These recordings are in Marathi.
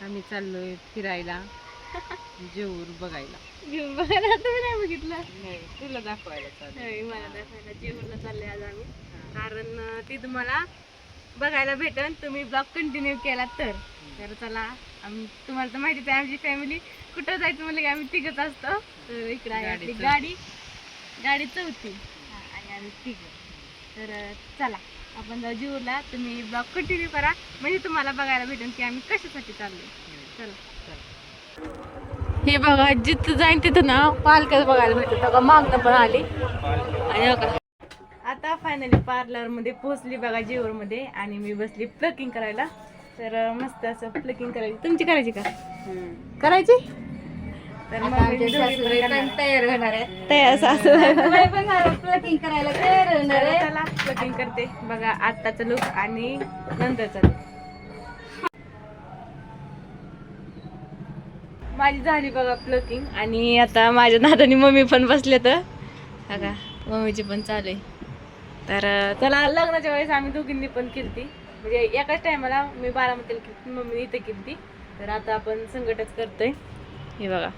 आम्ही चाललोय फिरायला जेऊर बघायला. घेऊन बघायला तुम्ही नाही बघितलं? नाही तुला दाखवायला चाललोय. नाही, मला दाखवायला. चालले आज आम्ही. कारण अं, ते तुम्हाला बघायला भेटन. तुम्ही ब्लॉग कंटिन्यू केला तर. तर चला आम्ही तुम्हाला तर माहितीच आहे आमची फॅमिली कुठं जायचं म्हणलं की आम्ही तिघच असतो. तर इकडे आहे गाडी आपली. गाडी. गाडी चौथी. हा, आणि आम्ही तिघ. तर अं, चला. आपण जाऊ जीवला तुम्ही ब्लॉग कंटिन्यू करा. म्हणजे तुम्हाला बघायला भेटेल की आम्ही कशासाठी चाललोय. चला. हे बघा जिथं जाईन तिथं ना पालकच बघायला भेटत. बघा मागणं पण आली. आणि बघा. आता फायनली पार्लरमध्ये पोहोचली बघा जेवर मध्ये आणि मी बसली प्लकिंग करायला. तर मस्त असं प्लकिंग करायची तुमची करायची का? करायची? तर मग पण. तयार होणार आहे तयार सासूबाई. पण प्लकिंग करायला तयार होणार तर आहे चला प्लकिंग करते. बघा आत्ताचा लुक आणि नंतरचा लुक माझी झाली बघा प्लकिंग आणि आता माझ्या नादानी मम्मी पण बसले तर. बघा मम्मीची पण चालू आहे. तर चला लग्नाच्या वेळेस आम्ही दोघींनी पण केलती म्हणजे एकाच टायमाला मी बारामतीला केली मम्मी इथं केलती तर आता आपण संकटच करतोय. हे बघा.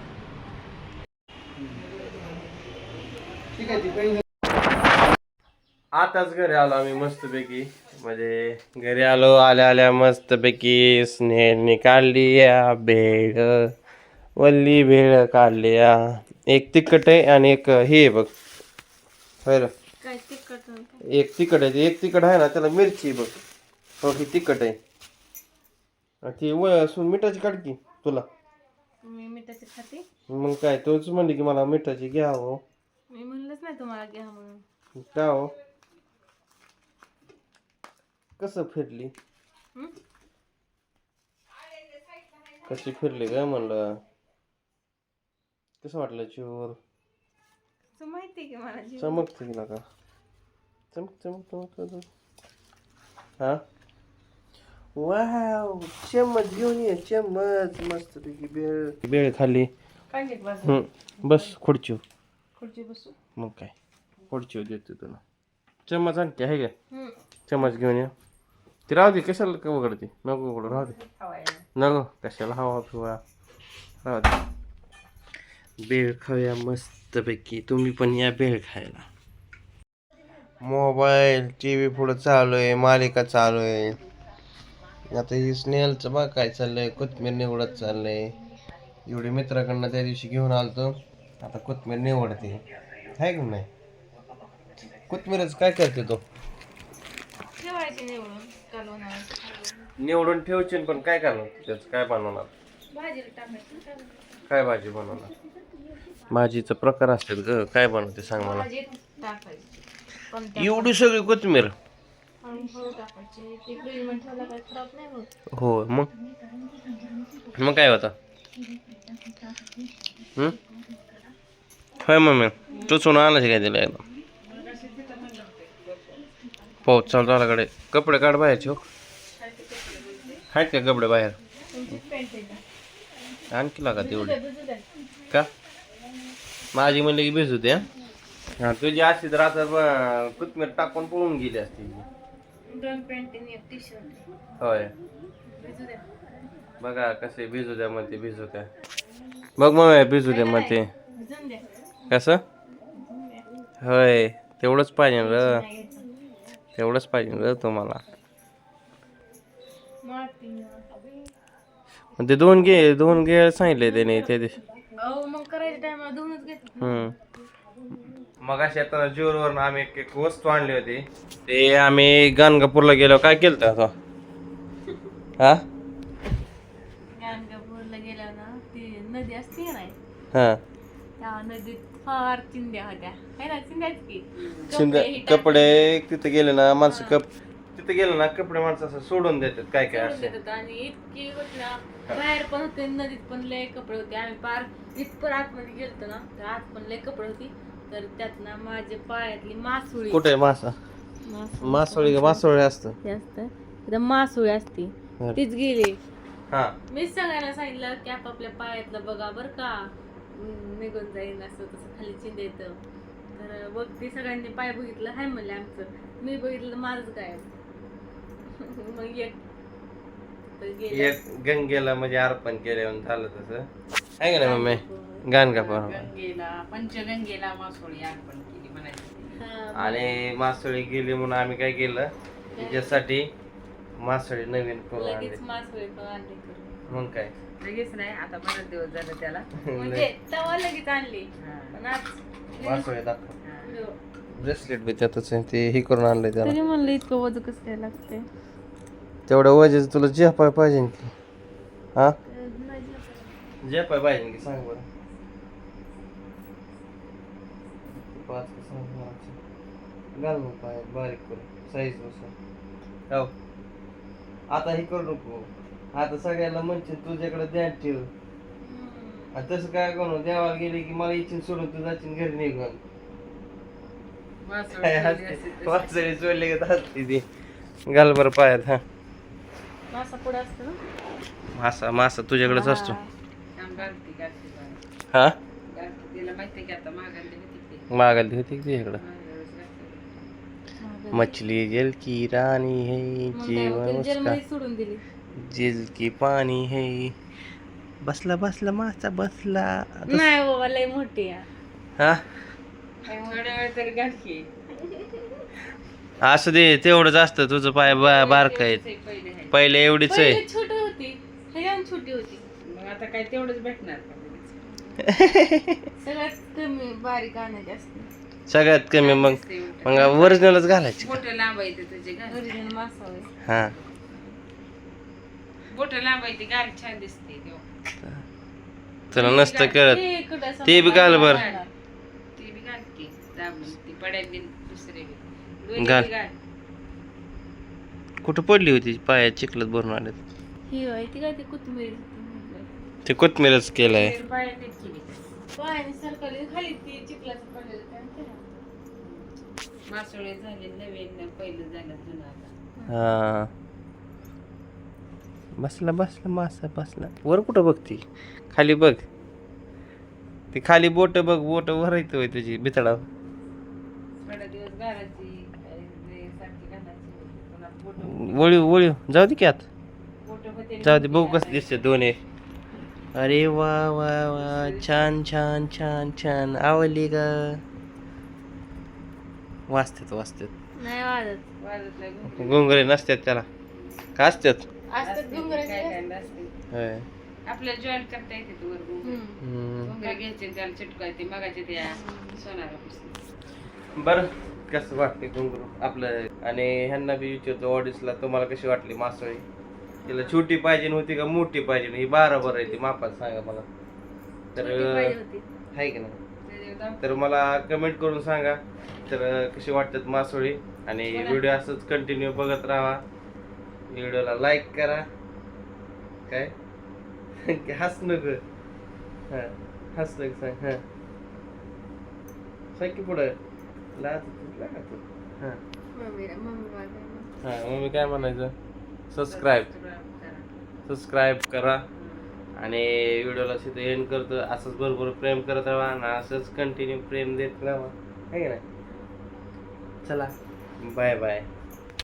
आताच घरी आलो आम्ही मस्तपैकी. म्हणजे घरी आलो आल्या आल्या मस्तपैकी स्नेहने काढली या भेळ वल्ली भेळ काढली या एक तिखट आहे आणि एक हे बघ. होय रे. काय तिखट एक तिखट आहे. एक तिखट आहे ना त्याला मिरची बघ. हो ही तिखट आहे. ती व मिठाची काढ की तुला. मी मिठाची खाते. मग काय तोच म्हणली की मला मिठाची घ्या हो. मी म्हणलंच नाही तुम्हाला घ्या म्हणून. का हो? कसं फिरली? हं? कशी फिरली काय म्हणलं? कसं वाटलं चोर असं माहिती की मला जीव चमकते तिला का चमक चमक चमक चमक. हा? वाव चम्मच घेऊन ये चम्मच. मस्त पैकी बेळ बेळ खाल्ली. पाहिजे का बस हम्म बस खुर्ची खुर्ची बसू मग काय? खुर्ची देते तुला. चम्मच आणते आहे का? हं. चम्मच घेऊन ये. ती राहू दे कशाला का उघडते? नको उघड राहू दे. नको कशाला हवा फिवा राहू दे. बेळ खाऊया मस्तपैकी. तुम्ही पण या बेळ खायला. मोबाईल टी व्ही पुढं चालू आहे मालिका चालू आहे. आता ही स्नेहलचं बघ काय चाललंय कोथमीर निवडत चाललंय. एवढी मित्राकडनं त्या दिवशी घेऊन आलतो. आता कोथमीर निवडते. आहे की नाही? कोथमीरच काय करते तो? ठेवायची निवडून ठेवशील पण काय करणार? त्याचं काय बनवणार? भाजीला टाकायची काय भाजी बनवणार? भाजीचा प्रकार असतात ग. काय बनवते सांग मला? भाजी टाकायची. पण एवढी सगळी कोथमीर. हळूहळू टाकायची. ते फ्रीजमध्ये ठेवला काय खराब नाही होत. हो मग? मग काय होता? होय मम्मी टोचून आणायचे काय तिला एकदम पाऊस चालू झाल्याकडे कपडे काढ बाहेरचे हो आहेत का कपडे बाहेर? आणखी लागा तेवढे. का माझी म्हणली की भिजू द्या हा तुझी असती तर आता कोथमीर टाकून पळून गेली असती दोन पॅन्ट आणि एक टी शर्ट होय बघा कसे भिजू द्या म्हणते भिजू द्या बघ मग भिजू म्हणते भिजून द्या कसं. होय तेवढंच पाहिजे र. तेवढंच पाहिजे र तुम्हाला. मग ते दोन घे दोन घे सांगितले त्याने त्या दिवशी मग मग अशी आता जीवरवरून आम्ही एक एक वस्तू आणली होती. ते आम्ही गाणगापूरला गेलो काय केलं होतं आता? हा गाणगापूरला गेल्या ना ती नदी असते का नाही हा. त्या नदीत फार चिंध्या होत्या. है ना? चिंध्याच की. शिंदे कपडे हे कपडे तिथे गेले ना माणसं कप तिथे गेले ना कपडे माणसं असं सोडून देतात काय काय टाकून असे. आणि इतकी ना बाहेर पण होते नदीत पण लय कपडे होते. आम्ही पार इतपर आतमध्ये गेलतो ना तर आत पण लय कपडे होती. तर त्यात ना माझ्या पायातली मासुळी. कुठे मासा? मासुळी. मासोळी मासोळी असतं? ते असतं. मासुळी असती. तीच गेली. हा. मीच सगळ्यांना सांगितलं की आपापल्या पायातलं बघा बरं का. निघून जाईल असं तसं खाली चिंद येतं. तर बघ ती सगळ्यांनी पाय बघितलं हाय म्हणले आमचं. मी बघितलं माझंच काय? मग एक तर गेलं. एक गंगेला म्हणजे अर्पण केल्यावर झालं तसं. आहे का ना मम्मी? गाण का पण गंगेला पंचगंगेला मासोळी अर्पण केली म्हणायची. हा, आणि मासळी गेली म्हणून आम्ही काय केलं? तिच्यासाठी मासळी नवीन करून आणली. लगेच मासवडी पण आणली करून. मग काय? लगेच नाही आता बरेच दिवस झाले त्याला. म्हणजे तवा लगेच आणली. हा. पण आज दाखव. ब्रेसलेट बी त्यातच आहे ते हे करून आणलंय त्याला. तरी म्हणलं इतकं वजन कसं काय लागतंय? तेवढ्या वजेच तुला झेपाय पाहिजे ना की. हा? झेपाय पाहिजे ना की सांग बरं. पाच का सहा हजाराचे. घाल मग पाय बारीक करून. साईज बसून हो. आता हे करू नको. आता सगळ्याला म्हणशील तुझ्याकडे ध्यान ठेव. आणि तसं काय करू? देवाला गेले की मला इच्छिन सोडून तू जाशील घरी निघून. काय. वाचळी सोडले का हसते ती. घाल बरं पायात हा. मासा पुढं असतो ना? मासा मासा तुझ्याकडेच असतो. आम घालती घालती बाहेर. हा? घालती. तिला माहिती आहे की आता मागायला होती ती. मागायला होती की इकडं मागायलाच घालते. मछली जल की रानी है जीवन उसका सोडून दिली. जिल की पाणी है। बसला बसला मासा बसला। नाही बाबा लय मोठी आहे. हा? थोड्या वेळ तरी घालकी असं दे तेवढंच असतं तुझं पाय बा- बारक आहे. पहिले आहे. पहिले एवढीच आहे. पहिली छोटी होती ह्याच्याहून छोटी होती. मग आता काय तेवढंच भेटणार का लगेच? सगळ्यात कमी बारीक आणायची असते सगळ्यात कमी मग. मग ओरिजिनलच घालायची बोटं लांबायचे तुझे घाल ओरिजिनल मासा होय. हा. बोटं लांबायची गाडी छान दिसते. तुला नसतं करत ते बी घाल बरं. ती बी घाल की दाबून. ती पडायला बी दुसरे बी. दोन्ही घाल. कुठं पडली होती? पायात चिखलत भरून आल्यात. ही होय ती काय ती कोथिंबीर. ते कोथमीरच केलंय. केली. पायाने सरकारली खाली ती चिखलाचं पडलेलं काय म्हणते ना. मासोळे झाले नवीन पहिलं झालं जुनं आता. हा. बसला बसला मासा बसला. वर कुठं बघती खाली बघ. ती खाली बोट बघ बोट वर येते होय तुझी बितडा वळीव वळीव जाऊ दे की आत. जाऊ दे बघू कसं दिसते दोन्ही. अरे वा वा वा छान छान छान छान. आवडली का वाचतात वाचतात. गोंगरे नसतात त्याला. का असतात? असते. होय. आपल्याला जॉईन करता येते तू वर घुंगरू. हम्म. हम्म. घुंगरू घ्यायचे त्याला चिटकायचे मगाचे त्या सोनारापासून. बरं कसं वाटते घुंगरू आपलं आणि ह्यांना बी विचारतो ऑडियन्सला तुम्हाला कशी वाटली मासोळी? तिला छोटी पाहिजे होती का मोठी पाहिजे ही बरोबर आहे ती मापात सांगा मला. तर छोटी पाहिजे होती. आहे की नाही? तर मला कमेंट करून सांगा तर कशी वाटतात मासोळी? आणि व्हिडिओ असंच कंटिन्यू बघत राहा. व्हिडिओला लाईक करा. काय? हस नको. हा हस नको सांग हा. सांग की पुढं. लाज तुला का तू. हा. मम्मी. हा काय म्हणायचं? सबस्क्राईब करा. सबस्क्राईब करा. आणि व्हिडिओला तिथं एंड करतो. असंच बरोबर प्रेम करत राहा आणि असंच कंटिन्यू प्रेम देत राहा. आहे की नाही? चला. Bye bye